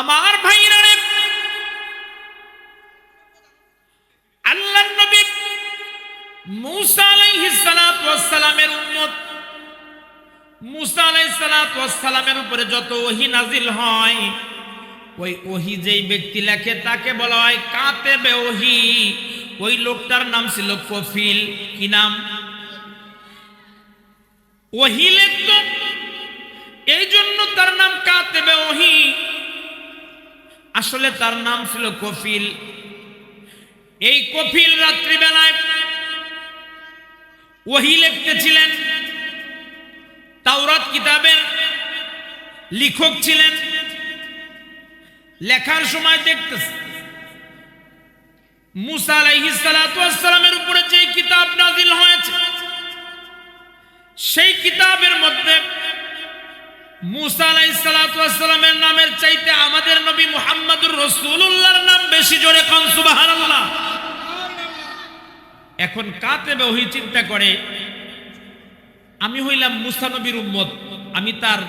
আমার ভাইরা আল্লাহ নবী মুসা আলাইহিস সালাতু ওয়াস সালামের উম্মত, মুসা আলাইহিস ওয়াস সালামের উপরে যত ওহী নাজিল হয়, ওই ওহি যেই ব্যক্তি লেখে তাকে বলা হয় কাতেবে ওহি। ওই লোকটার নাম ছিল কফিল। কি নাম? ওহি লিখত। এই জন্য তার নাম কাতেবে ওহি। আসলে তার নাম ছিল কফিল। এই কফিল রাত্রিবেলায় ওহি লিখতেছিলেন, তাওরাত কিতাবের লেখক ছিলেন। লেখার সময় দেখতেছে, মুসা আলাইহিস সালাতু উপরে যে কিতাব নাজিল হয়েছে, সেই কিতাবের মধ্যে মুসা সালামের নামের চাইতে আমাদের নবী মুহাম্মদুর রাসূলুল্লাহর নাম বেশি জোরে কোন, সুবহানাল্লাহ। এখন চিন্তা করে, আমি হইলাম মুসা নবীর উম্মত, আমি তার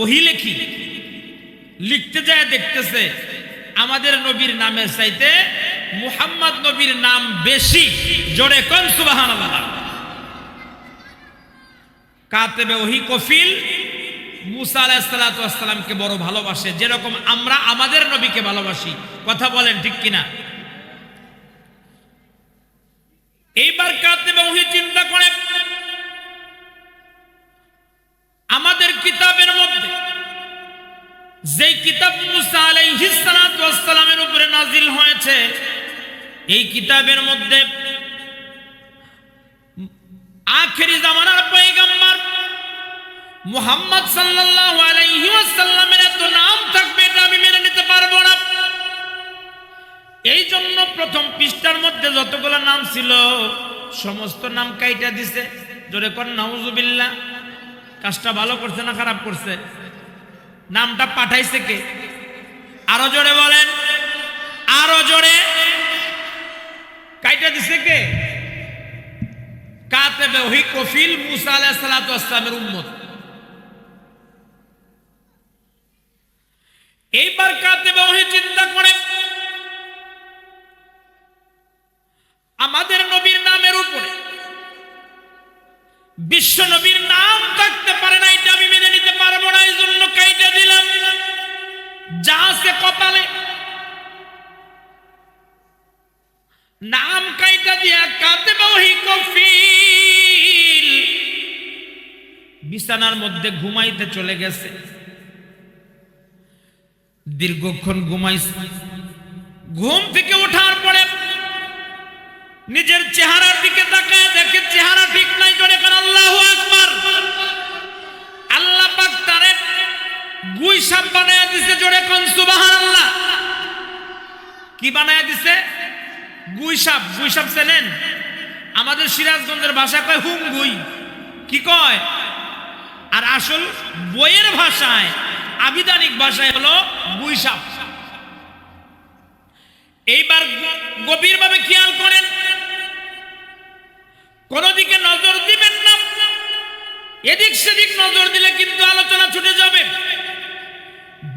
ওহি লেখি, লিখতে যায়, দেখতেছে আমাদের নবীর নামের চাইতে মুহাম্মদ নবীর নাম বেশি জোরে কোন, সুবহানাল্লাহ। কাতেবে ওহি কফিল মুসা আলাইসালামকে বড় ভালোবাসে। যেরকম আমরা আমাদের নবীকে ভালোবাসি। কথা বলেন ঠিক কিনা? এইবার চিন্তা করে। আমাদের কিতাবের মধ্যে যেই কিতাব মুসা আলাইহিস সালাতু উপরে নাজিল হয়েছে, এই কিতাবের মধ্যে আখেরি জামানার পয়গম্বর মুহাম্মদ সাল্লাল্লাহু আলাইহি ওয়াসাল্লামের এত নাম থাকবে এটা আমি মেনে নিতে পারব না। এই জন্য প্রথম পৃষ্ঠার মধ্যে যতগুলো নাম ছিল, সমস্ত নাম কাইটা দিছে। জোরে কর, নাউজুবিল্লাহ। কাজটা ভালো করছে না খারাপ করছে? নামটা পাঠাইছে কে? আরও জোরে বলেন। আরও জোরে। কাইটা দিছে কে? কাতেবে ওহি কফিল মুসা আলাইহিস সালাতু ওয়াসসালামের উম্মত। এইবার কাতেবে ওহি চিন্তা করে। আমাদের নবীর নামের উপরে, বিশ্ব নবীর নাম থাকতে পারে না, এটা আমি মেনে নিতে পারব না এই জন্য কাইটা দিলাম। জাহাজে কপালে। নাম কাইটা দিয়া কাতে বহি কফিল। বিছানার মধ্যে ঘুমাইতে চলে গেছে। দীর্ঘক্ষণ ঘুমাইছে। ঘুম থেকে ওঠার পরে নিজের চেহারার দিকে তাকায় দেখে চেহারা ঠিক নাই, জোরে কারণ আল্লাহ আকবার। আল্লাহ পাক তারে গুই সাপ বানায়া দিছে, জোরে কোন, সুবহানাল্লাহ। কি বানায়া দিছে? গুই সাপ। গুই সাপ চেনেন? আমাদের সিরাজগঞ্জের ভাষা কয়, হুম, গুই। কি কয়? আর আসল বইয়ের ভাষায় আবিধানিক ভাষায় হলো সাপ এইবার গভীরভাবে খেয়াল করেন দিকে নজর দিবেন না, এদিক সেদিক নজর দিলে কিন্তু আলোচনা ছুটে যাবে।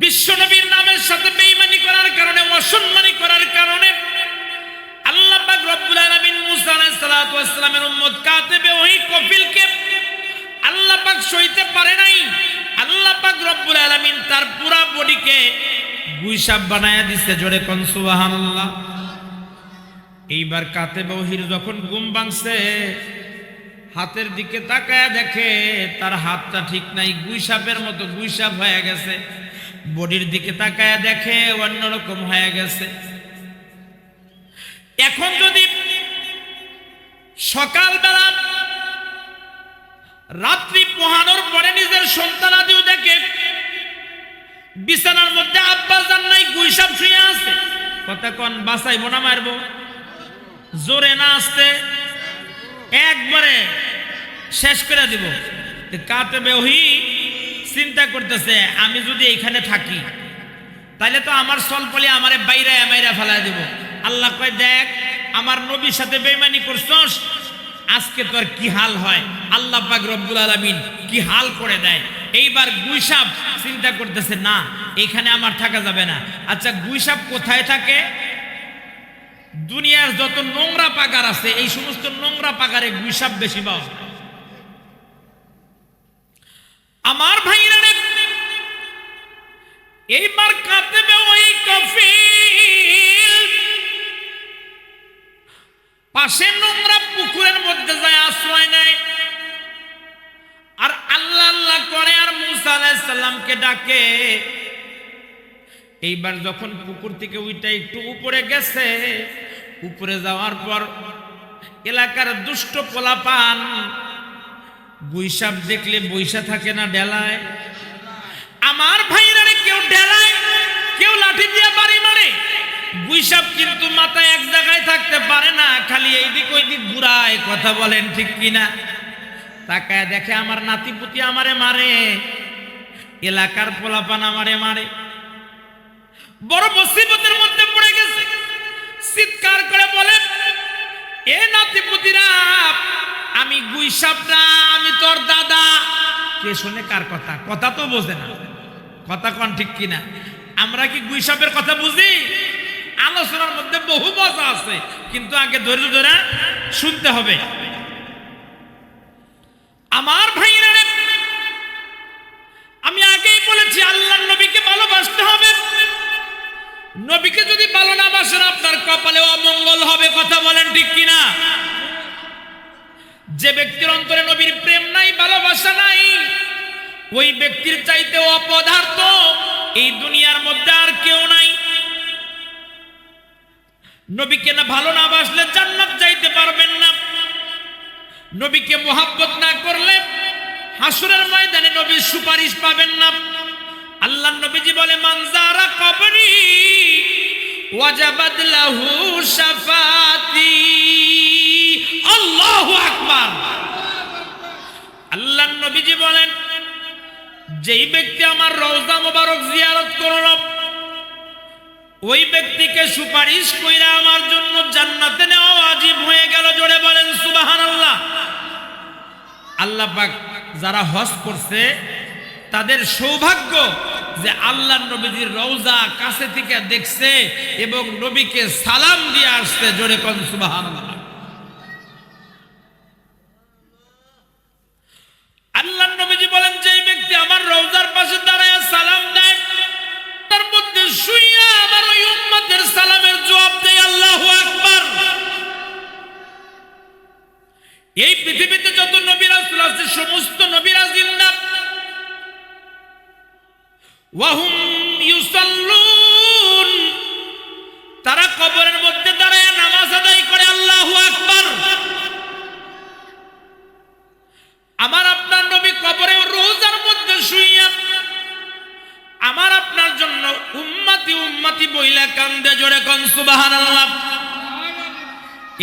বিশ্বনবীর নামের সাথে বেঈমানি করার কারণে, অসম্মানি করার কারণে আল্লাহ রব্বুল আলামিন মুসা আলাইহিস সালাতু ওয়াস সালামের উম্মত কাতেবে ওই কফিলকে আল্লাহ পাক সইতে পারে নাই। আল্লাহ পাক রব্বুল আলামিন তার পুরা বডিকে গুইসাপ বানায়া দিছে, জোরে কোন সুবহানাল্লাহ। এইবার কাতে বহির যখন ঘুম ভাঙছে, হাতের দিকে তাকায় দেখে তার হাতটা ঠিক নাই, গুইসাপের মতো গুইসাপ হয়ে গেছে। বডির দিকে তাকায় দেখে অন্যরকম হয়ে গেছে। এখন যদি সকালবেলা রাত্রি পোহানোর পরে নিজের সন্তান আদিও দেখে, বিছানার মধ্যে আব্বাস জান নাই গুইসাপ শুয়ে আছে। কন বাসাইবো না মারবো? জোরে না আসতে? একবারে শেষ করে দিব। কাতেবে ওহি চিন্তা করতেছে, আমি যদি এখানে থাকি তাহলে তো আমার সলপলি আমারে বাইরে মাইরা ফেলাই দিব। আল্লাহ কয়, দেখ, আমার নবীর সাথে বেমানি করছস আজকে তোর কি হাল হয়? আল্লাহ পাক রব্বুল আলামিন কি হাল করে দেয়? এইবার গুইসাপ চিন্তা করতেছে, না, এখানে আমার থাকা যাবে না। আচ্ছা গুইসাপ কোথায় থাকে? দুনিয়ার যত নোংরা পাগার আছে, এই সমস্ত নোংরা পাগারে গুইসাপ বেশি পাওয়া আমার ভাইরা এইবার কাঁদবে ওই কফিল পাশে নোংরা পুকুরের মধ্যে যায়, আশ্রয় নেয়। আর আল্লাহ আল্লাহ করে আর মুসা আলাইসাল্লামকে ডাকে। এইবার যখন পুকুর থেকে ওইটা একটু উপরে গেছে, উপরে যাওয়ার পর এলাকার দুষ্ট পোলাপান গুইসাপ দেখলে বৈশা থাকে না, ডেলায়। আমার ভাইরারে কেউ ডেলায়, কেউ লাঠি দিয়ে বাড়ি মারে। গুইসাপ কিন্তু মাথায় এক জায়গায় থাকতে পারে না, খালি এইদিক ওইদিক ঘুরায়, কথা বলেন ঠিক কিনা? তাকায় দেখে আমার নাতিপুতি আমারে মারে, এলাকার পোলাপান আমারে মারে। বড় মুসিবতের মধ্যে পড়ে গেছে। চিৎকার করে বলেন, এ নাতিপুতিরা, আমি গুইসাপটা আমি তোর দাদা। কে শুনে কার কথা? কথা তো বোঝে না। কথা কন ঠিক কিনা? আমরা কি গুইসাপের কথা বুঝি? আলোচনার মধ্যে বহু মজা আছে, কিন্তু আগে ধৈর্য ধরে শুনতে হবে। আমার ভাইরা আমি আগেই বলেছি আল্লাহ নবীকে ভালোবাসতে হবে। নবীকে যদি ভালো না বাসেন, আপনার কপালে অমঙ্গল হবে, কথা বলেন ঠিক কিনা? যে ব্যক্তির অন্তরে নবীর প্রেম নাই, ভালোবাসা নাই, ওই ব্যক্তির চাইতে অপদার্থ এই দুনিয়ার মধ্যে আর কেউ নাই। নবীকে না ভালো না বাসলে জান্নাত যাইতে পারবেন না। নবীকে মোহাব্বত না করলে হাসুরের ময়দানে নবীর সুপারিশ পাবেন না। আল্লাহ নবীজি বলে মানজারা কবরি, ওয়াজাবাদ লাহু শাফাতি। আল্লাহু আকবার। আল্লাহ নবীজি বলেন, যেই ব্যক্তি আমার রওজা মোবারক জিয়ারত করল ওই ব্যক্তিকে সুপারিশ কইরা আমার জন্য জান্নাতে নেওয়া ওয়াজিব হয়ে গেল, জোরে বলেন সুবহানাল্লাহ। আল্লাহ পাক যারা হজ করছে, তাদের সৌভাগ্য যে আল্লাহ নবীজির রওজা কাছে থেকে দেখছে এবং নবীকে সালাম দিয়ে আসছে, জোরে কন সুবহানাল্লাহ। আল্লাহ নবীজি বলেন যে ব্যক্তি আমার রওজার পাশে দাঁড়ায় সালাম শুইয়া আমার ওই উম্মতের সালামের জবাব দেয় আল্লাহু আকবার। এই পৃথিবীতে যত নবী রাসূল আছে, সমস্ত নবীরা জিন্দা। ওয়াহুম ইউসাল্লুন। তারা কবরের মধ্যে দাঁড়ায় নামাজ আদায় করে আল্লাহু আকবার। আমার উম্মতি বইলা কান্দে জোরে কন, সুবহানাল্লাহ।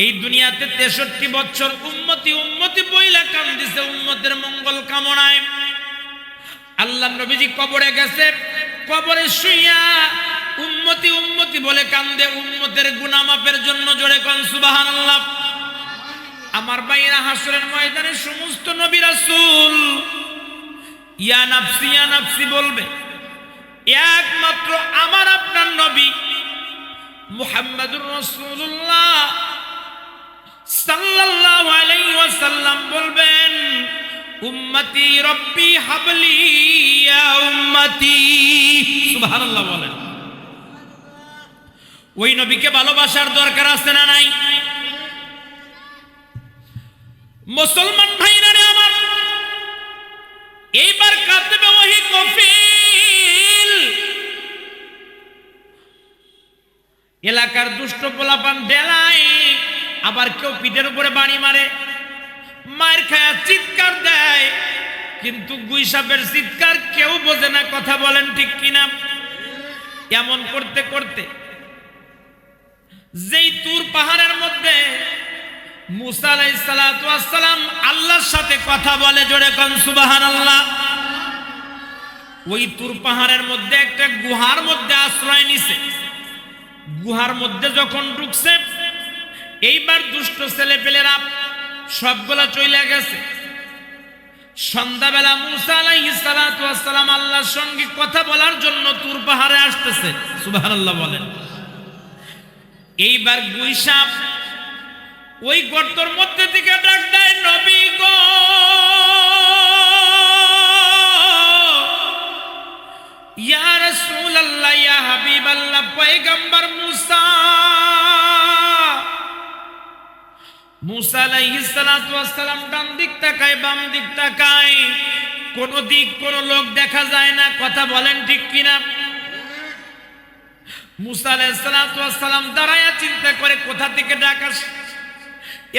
এই দুনিয়াতে তেষট্টি বছর উম্মতি উম্মতি বইলা কান্দিছে, উম্মতের মঙ্গল কামনায়। আল্লাহ নবীজি কবরে গেছে, কবরে শুইয়া উম্মতি উম্মতি বলে কান্দে, উম্মতের গুনামাপের জন্য জোরে কন সুবাহান আল্লাহ আমার বাইরা হাসরের ময়দানে সমস্ত নবী রাসূল, ইয়া নাফসি ইয়া নাফসি বলবে একমাত্র আমার আপনার নবী মুহাম্মাদুর রাসূলুল্লাহ সাল্লাল্লাহু আলাইহি ওয়াসাল্লাম বলবেন, উম্মতি রব্বি হাবলি, ইয়া উম্মতি। সুবহানাল্লাহ বলেন। ওই নবীকে ভালোবাসার দরকার আছে না নাই? মুসলমান ভাইরা আমার, এইবার কাঁদবে ওহি কফিল এলাকার দুষ্ট পোলাপান ডেলাই আবার কেউ পিঠের উপরে বাড়ি মারে। মায়ের খায়া চিৎকার দেয়, কিন্তু গুইসাপের চিৎকার কেউ বোঝে না, কথা বলেন ঠিক কিনা? এমন করতে করতে যেই তুর পাহাড়ের মধ্যে মুসা আল্লাহর সাথে কথা বলে জোরে কন সুবাহান আল্লাহ ওই তুর পাহাড়ের মধ্যে একটা গুহার মধ্যে আশ্রয় নিছে। গুহার মধ্যে যখন ঢুকছে, এইবার দুষ্ট ছেলে পেলেরা সবগুলা চলে গেছে। সন্ধ্যাবেলা মুসা আলাইহিস সালাতু ওয়াস সালাম আল্লাহর সঙ্গে কথা বলার জন্য তুর পাহাড়ে আসতেছে। সুবহানাল্লাহ বলেন। এইবার গুইসাপ ওই গর্তর মধ্যে থেকে ডাক দেয়, নবী ইয়া রাসূলুল্লাহ, ইয়া হাবিবাল্লাহ, পয়গম্বর মুসা। মুসা আলাইহিস সালাতু ওয়াস সালাম ডান দিক তাকায়, বাম দিক তাকায়। কোন দিক, কোন লোক দেখা যায় না, কথা বলেন ঠিক কিনা? মুসা আলাইহিস সালাতু ওয়াস সালাম দাঁড়ায়া চিন্তা করে কোথা থেকে ডাক আসে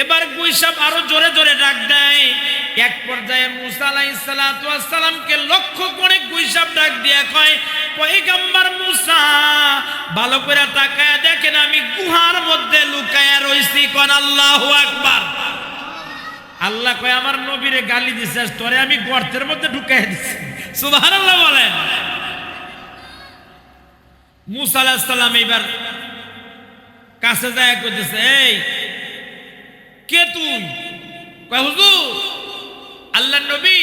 এবার গুইসাপ আরও জোরে জোরে ডাক দেয়। এক পর্যায়ে মুসা আলাইহিস সালাতু ওয়াস সালামকে লক্ষ্য করে গুইসাপ ডাক দিয়া কয়, পয়গম্বর মুসা, ভালো করে তাকায়া দেখেন, আমি গুহার মধ্যে লুকায়া রইছি, কোন আল্লাহ আকবার। আল্লাহ কয়, আমার নবীরে গালি দিছে তোরে আমি গর্তের মধ্যে ঢুকাই দিছি। সুবহানাল্লাহ বলেন। মুসা আলাইহিস সালাম এবার কাছে যায়, কইতেছে, এই কে তুই? হুজুর আল্লাহ নবী,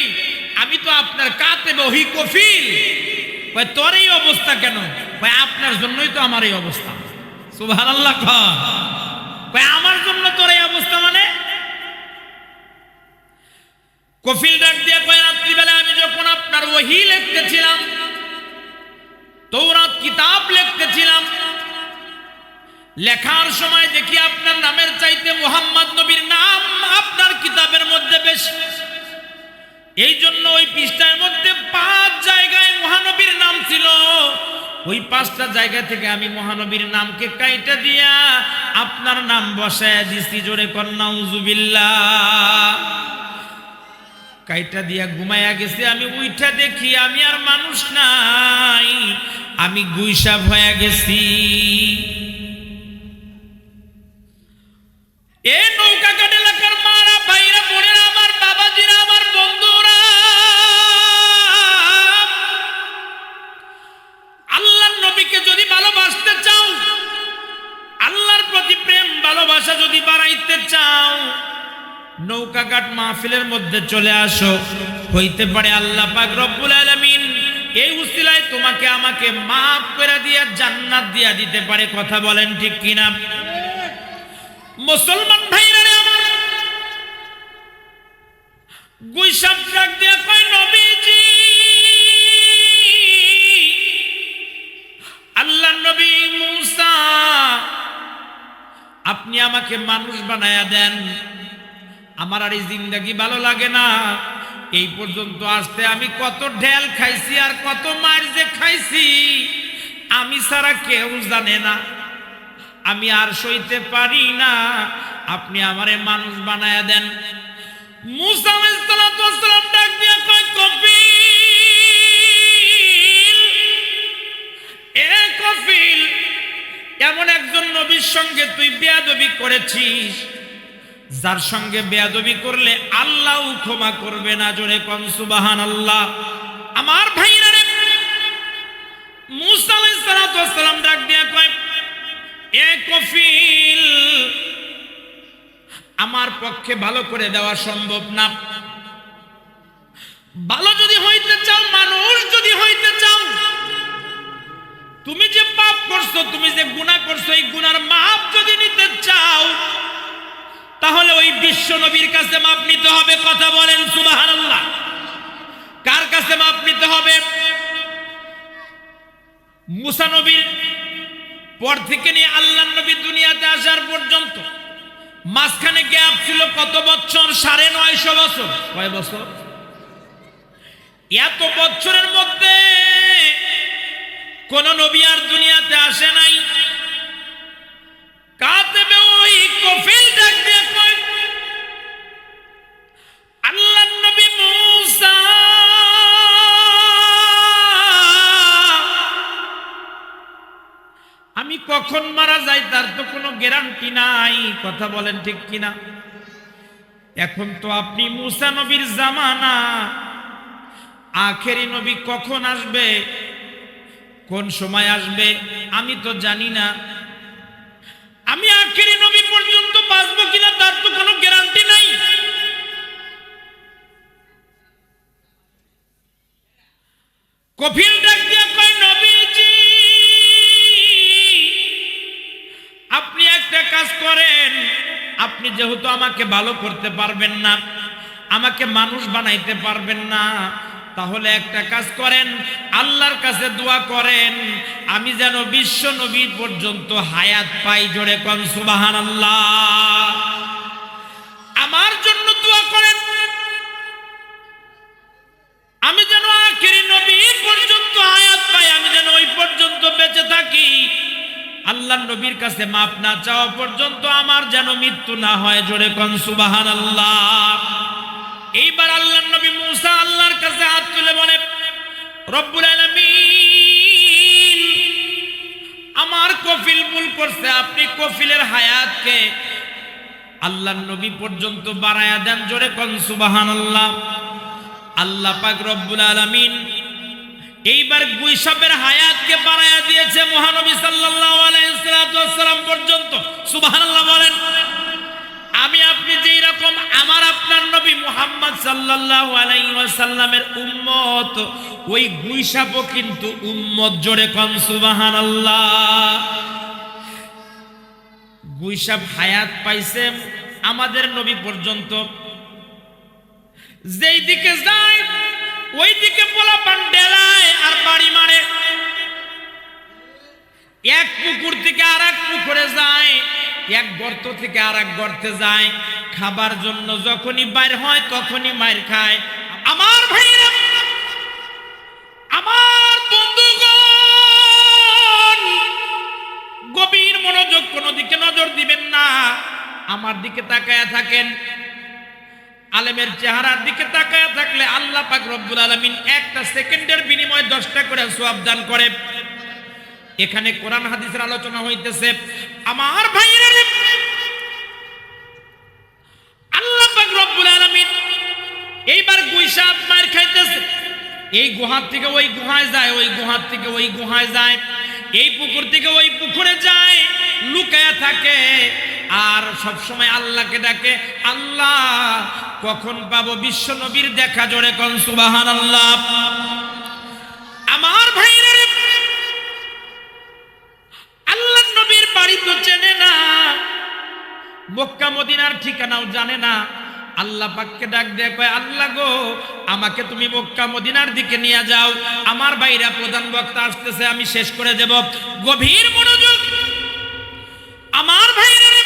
আমি তো আপনার কাতে বহি কফিল তোর এই অবস্থা কেন? আপনার জন্যই তো আমার এই অবস্থা। কয়। কয়, আমার জন্য তোর এই অবস্থা মানে? কফিল ডাক দিয়ে কয়, রাত্রিবেলা আমি যখন আপনার ওহি লিখতেছিলাম তৌরাত কিতাব লিখতেছিলাম লেখার সময় দেখি আপনার নামের চাইতে মোহাম্মদ নবীর নাম আপনার কিতাবের মধ্যে বেশি। এই জন্য ওই পৃষ্ঠার মধ্যে পাঁচ জায়গায় মহানবীর নাম ছিল। ওই পাঁচটা জায়গা থেকে আমি মহানবীর নামকে কাইটা দিয়া আপনার নাম বসায় দিছি, জোরে কন্যা উজুবিল্লা কাইটা দিয়া ঘুমাইয়া গেছে, আমি উইঠা দেখি আমি আর মানুষ নাই, আমি গুইসাপ হয়ে গেছি। মাহফিলের মধ্যে চলে আসো। হইতে পারে আল্লাহ পাক রব্বুল আলামিন। এই উসিলায় তোমাকে আমাকে মাফ করে দিয়া, জান্নাত দিয়া দিতে পারে, কথা বলেন ঠিক কিনা? মুসলমান ভাইরা গুইসাপ ডাক দিয়া কয়, নবীজি, আল্লাহ নবী মুসা, আপনি আমাকে মানুষ বানায়া দেন। আমার আর এই জিন্দগি ভালো লাগে না। এই পর্যন্ত আসতে আমি কত ঢেল খাইছি আর কত মার যে খাইছি। আমি ছাড়া কেউ জানে না। আমি আর সইতে পারি না। আপনি আমারে মানুষ বানায়া দেন। এ এমন একজন নবীর সঙ্গে তুই বেয়াদবি করেছিস। যার সঙ্গে বেয়াদবি করলে আল্লাহ ক্ষমা করবে না জোরে কম সুবাহান আল্লাহ আমার ভাইরা রে, মুসা আলাইহিস সালাতু ওয়াস সালাম ডাক দিয়া কয় কফিল, আমার পক্ষে ভালো করে দেওয়া সম্ভব না। ভালো যদি হইতে চাও, মানুষ যদি হইতে চাও, তুমি যে পাপ করছ, তুমি যে গুনাহ করছ, এই গুনার মাপ যদি নিতে চাও তাহলে ওই বিশ্ব নবীর কাছে মাপ নিতে হবে, কথা বলেন সুবহানাল্লাহ। কার কাছে মাপ নিতে হবে? মুসা নবীর পর থেকে নিয়ে আল্লাহ নবী দুনিয়াতে আসার পর্যন্ত মাঝখানে গ্যাপ ছিল কত বছর? সাড়ে নয়শো বছর। কয় বছর? এত বছরের মধ্যে কোন নবী আর দুনিয়াতে আসে নাই। কাতেবে মারা যাই তার তো কোনো গ্যারান্টি নাই। কথা বলেন ঠিক কিনা? এখন তো আপনি মুসা নবীর জামানা। আখেরি নবী কখন আসবে? কোন সময় আসবে? আমি তো জানি না। আমি আখেরি নবী পর্যন্ত বাঁচবো কিনা, তার তো কোনো গ্যারান্টি নাই। কফিল ডাক দিয়ে কয় আপনি যেহেতু আমাকে ভালো করতে পারবেন না, আমাকে মানুষ বানাইতে পারবেন না, তাহলে একটা কাজ করেন, আল্লাহর কাছে দোয়া করেন, আমি যেন বিশ্ব নবী পর্যন্ত হায়াত পাই জোরে কন সুবাহান আল্লাহ আল্লাহ নবীর কাছে মাপ না চাওয়া পর্যন্ত আমার যেন মৃত্যু না হয়, জোরে কন সুবাহান আল্লাহ এইবার আল্লাহ নবী মুসা আল্লাহর কাছে হাত তুলে বলে রব্বুল আলামিন, আমার কফিল ভুল করছে, আপনি কফিলের হায়াতকে আল্লাহ নবী পর্যন্ত বাড়ায়া দেন, জোরে কন সুবাহান আল্লাহ আল্লাহ পাক রব্বুল আলামিন এইবার গুইসাবের হায়াতকে বাড়ায়া দিয়েছে মহানবী সাল্লাল্লাহু আলাইহি সাল্লাম পর্যন্ত। সুবহানাল্লাহ বলেন, আমি আপনি যেই রকম আমার আপনার নবী মুহাম্মদ সাল্লাল্লাহু আলাইহি ওয়াসাল্লামের উম্মত, ওই গুইসাবও কিন্তু উম্মত জোরে কন সুবহানাল্লাহ। গুইসাব হায়াত পাইছে আমাদের নবী পর্যন্ত। যেই দিকে যায় ওই দিকে পোলাপান ডেলায় আর বাড়ি মারে। এক পুকুর থেকে আর এক পুকুরে যায়, এক গর্ত থেকে আর এক গর্তে যায়। খাবার জন্য যখনই বাইর হয়, তখনই মার খায়। আমার ভাইরা আমার বন্ধুগণ, গভীর মনোযোগ কোনো দিকে নজর দিবেন না। আমার দিকে তাকায়া থাকেন। আলেমের চেহারার দিকে তাকায় থাকলে আল্লাহ পাক রব্বুল আলামিন একটা সেকেন্ডের বিনিময়ে দশটা করে সওয়াব দান করে। এখানে কোরআন হাদিসের আলোচনা হইতেছে, আমার ভাইয়েরা আল্লাহ পাক রব্বুল আলামিন এইবার গুইসাপ মার খাইতেছে। এই গুহার থেকে ওই গুহায় যায়, ওই গুহার থেকে ওই গুহায় যায়। এই পুকুর থেকে ওই পুকুরে যায়, লুকায়া থাকে। আর সব সময় আল্লাহকে ডাকে, আল্লাহ কখন পাবো বিশ্ব নবীর দেখা জোরে কন সুবাহান আল্লাহ আমার ভাইরা আল্লাহ নবীর বাড়ি তো চেনে না, মক্কা মদিনার ঠিকানাও জানে না। আল্লাহ পাককে ডাক দিয়ে কয়, আল্লাহ গো, আমাকে তুমি মক্কা মদিনার দিকে নিয়ে যাও। আমার বাইরা প্রধান বক্তা আসতেছে, আমি শেষ করে দেব। গভীর মনোযোগ আমার ভাইরা রে,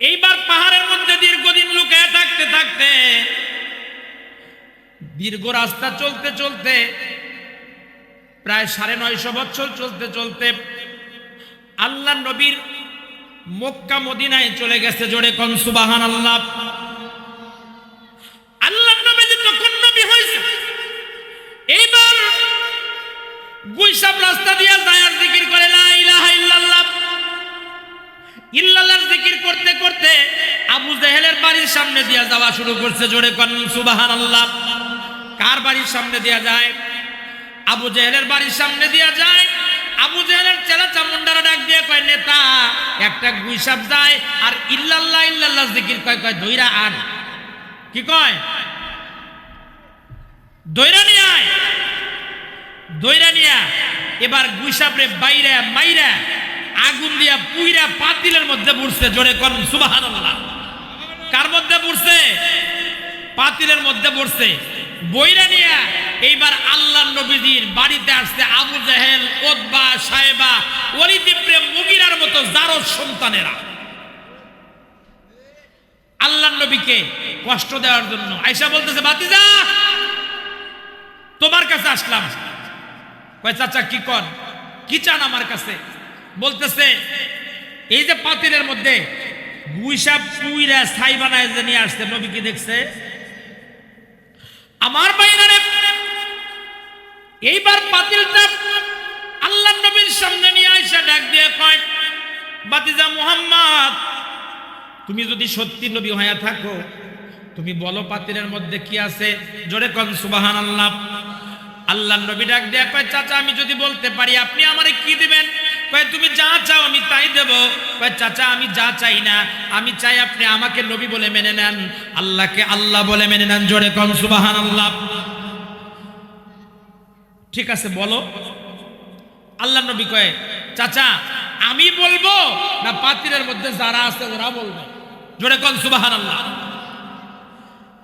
এইবার পাহাড়ের মধ্যে দীর্ঘদিন লুকায় থাকতে থাকতে দীর্ঘ রাস্তা চলতে চলতে প্রায় সাড়ে নয়শো বছর চলতে চলতে আল্লাহ নবীর মক্কা মদিনায় চলে গেছে জোরে কন সুবাহান আল্লাহ আল্লাহ নবী যে তখন নবী হয়েছে, এইবার গুইসাব রাস্তা দিয়ে দায়ার জিকির করে, লা ইলাহা ইল্লাল্লাহ। ইল্লাল্লাহর জিকির করতে করতে আবু জেহেলের বাড়ির সামনে দিয়ে যাওয়া শুরু করছে জোরে কন, সুবহানাল্লাহ। কার বাড়ির সামনে দিয়ে যায়? আবু জেহেলের বাড়ির সামনে দিয়ে যায়। আবু জেহেলের চেলা চামুন্ডারা ডাক দিয়ে কয়, নেতা, একটা গুইসাব যায় আর ইল্লাল্লাহ ইল্লাল্লাহ জিকির কয় কয়, দইরা আন। কি কয়? দইরা নিয়ে আয়। দইরা নিয়া এবার গুইসাবরে বাইরা মাইরা আগুন দিয়া পুইরা পাতিলের মধ্যে পড়ছে জোরে কন, সুবহানাল্লাহ। কার মধ্যে পড়ছে পাতিলের মধ্যে পড়ছে বইরা নিয়া এইবার আল্লাহ নবীজির বাড়িতে আসছে আবু জাহেল ওদবা সাহেবা ইবনে মুগিরার মতো জারদ সন্তানেরা। আল্লাহ নবীকে কষ্ট দেওয়ার জন্য আয়সা বলতেছে বাতিজা তোমার কাছে আসলাম। কয়, চাচা, কি কর কি চান আমার কাছে? বলতেছে, এই যে পাতিলের মধ্যে গুইসাপ পুইরা ছাই বানায় যে নিয়ে আসছে, নবী কি দেখছে? আমার বাইরে এইবার পাতিলটা আল্লাহ নবীর সামনে নিয়ে আইসা ডাক দিয়ে কয়, বাতিজা মুহাম্মদ, তুমি যদি সত্যি নবী হয়ে থাকো, তুমি বলো পাতিলের মধ্যে কি আছে? জোরে কন সুবাহান আল্লাহ আল্লাহ নবী ডাক দেয়া কয় চাচা, আমি যদি বলতে পারি, আপনি আমারে কি দিবেন? কয়, তুমি যা চাও আমি তাই দেব। কয়, চাচা, আমি যা চাই না, আমি চাই আপনি আমাকে নবী বলে মেনে নেন, আল্লাহকে আল্লাহ বলে মেনে নেন, জোরে কন সুবাহান আল্লাহ ঠিক আছে, বলো। আল্লাহ নবী কয়, চাচা, আমি বলব না, পাতিলের মধ্যে যারা আছে ওরা বলবে। জোরে কন সুবাহান আল্লাহ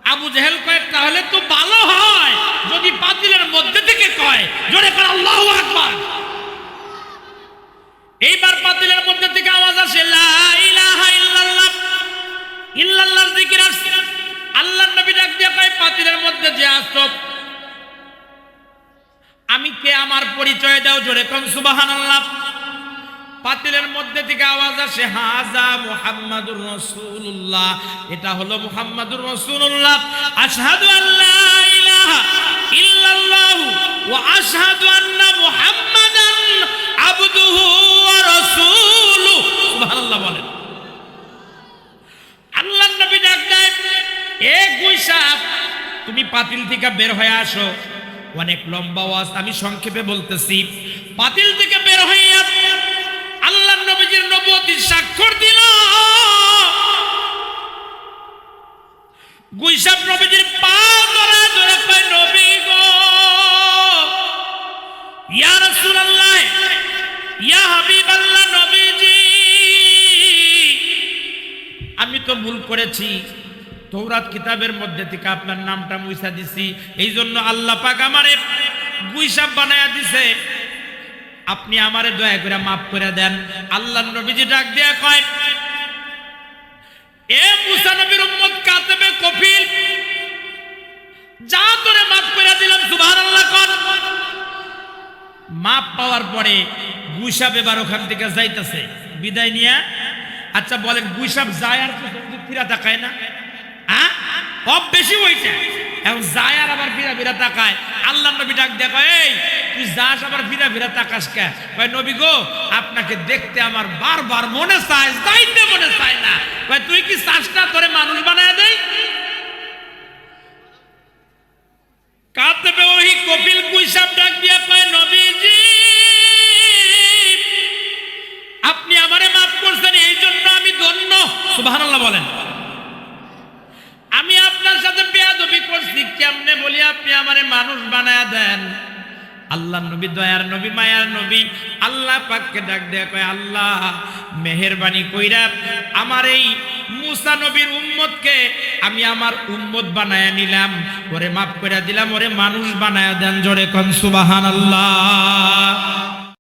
আবু জেহেল কয়ে, তাহলে তো ভালো হয়। যদি পাতিলের মধ্যে থেকে কয়, জোরে কর আল্লাহ আকবার। এইবার পাতিলের মধ্যে থেকে আওয়াজ আসে ইল্লাল্লাহর জিকির আসছে। আল্লাহর নবী ডাক দিয়ে কয় পাতিলের মধ্যে যে আসো আমি কে? আমার পরিচয় দাও। জোরে কোন, সুবহানাল্লাহ। পাতিলের মধ্যে থেকে আওয়াজ আসে, হাজা মুহাম্মাদুর রাসূলুল্লাহ। এটা হলো মুহাম্মাদুর রাসূলুল্লাহ। আশহাদু আল্লা ইলাহা ইল্লাল্লাহ ওয়া আশহাদু আন্না মুহাম্মাদান আবদুহু ওয়া রাসূলুহু। সুবহানাল্লাহ বলেন। আল্লাহর নবী ডাক দেয়, এ গুইসাপ তুমি পাতিল থেকে বের হয়ে আসো। অনেক লম্বা ওয়াজ, আমি সংক্ষেপে বলতেছি। পাতিল থেকে নবীজির নবতির স্বাক্ষর দিল। গুইসাব নবীজির পা ধরে ধরে নবী গো, ইয়া রাসূলুল্লাহ, ইয়া নবীজি, আমি তো ভুল করেছি। তৌরাত কিতাবের মধ্যে থেকে আপনার নামটা মুইসা দিছি। এই জন্য আল্লাহ পাক আমারে গুইসাব বানায়া দিছে। আপনি আমারে দয়া করে মাফ করে দেন। আল্লাহ নবীজি ডাক দেয়া কয়, এ মুসা নবীর উম্মত কাতেবে কফিল, যা তোরে মাফ করে দিলাম, সুবহানাল্লাহ কর। মাপ পাওয়ার পরে গুইসাব এবার ওখান থেকে যাইতেছে। বিদায় নিয়ে আচ্ছা বলেন গুইসাব যায় আর ফিরা তাকায় না? হ্যাঁ? সব বেশি ওইটা এখন যায় আর আবার ফিরা ফিরা তাকায়। আল্লাহ নবী ডাক দেখো এই, তুই যাস আবার ফিরা ফিরা তাকাস কে? কয়, নবী গো, আপনাকে দেখতে আমার বারবার মনে চায়, যাইতে মনে চায় না। কয়, তুই কি চাষটা করে মানুষ বানায় দেয় কাতবে ওই কপিল কুইসাব ডাক দিয়া কয়, নবীজি, আপনি আমারে মাফ করছেন এই জন্য আমি ধন্য। সুবহানাল্লাহ বলেন আমি আপনার সাথে বেয়াদবি করছি কেমনে বলি আপনি আমারে মানুষ বানায় দেন। আল্লাহ নবী দয়ার নবী, মায়ার নবী। আল্লাহ পাককে ডাক দেয়া কয়, আল্লাহ, মেহেরবানি কইরা আমার এই মুসা নবীর উম্মতকে আমি আমার উম্মত বানায়া নিলাম। ওরে মাফ করে দিলাম, ওরে মানুষ বানায়া দেন জোরে কন সুবাহান আল্লাহ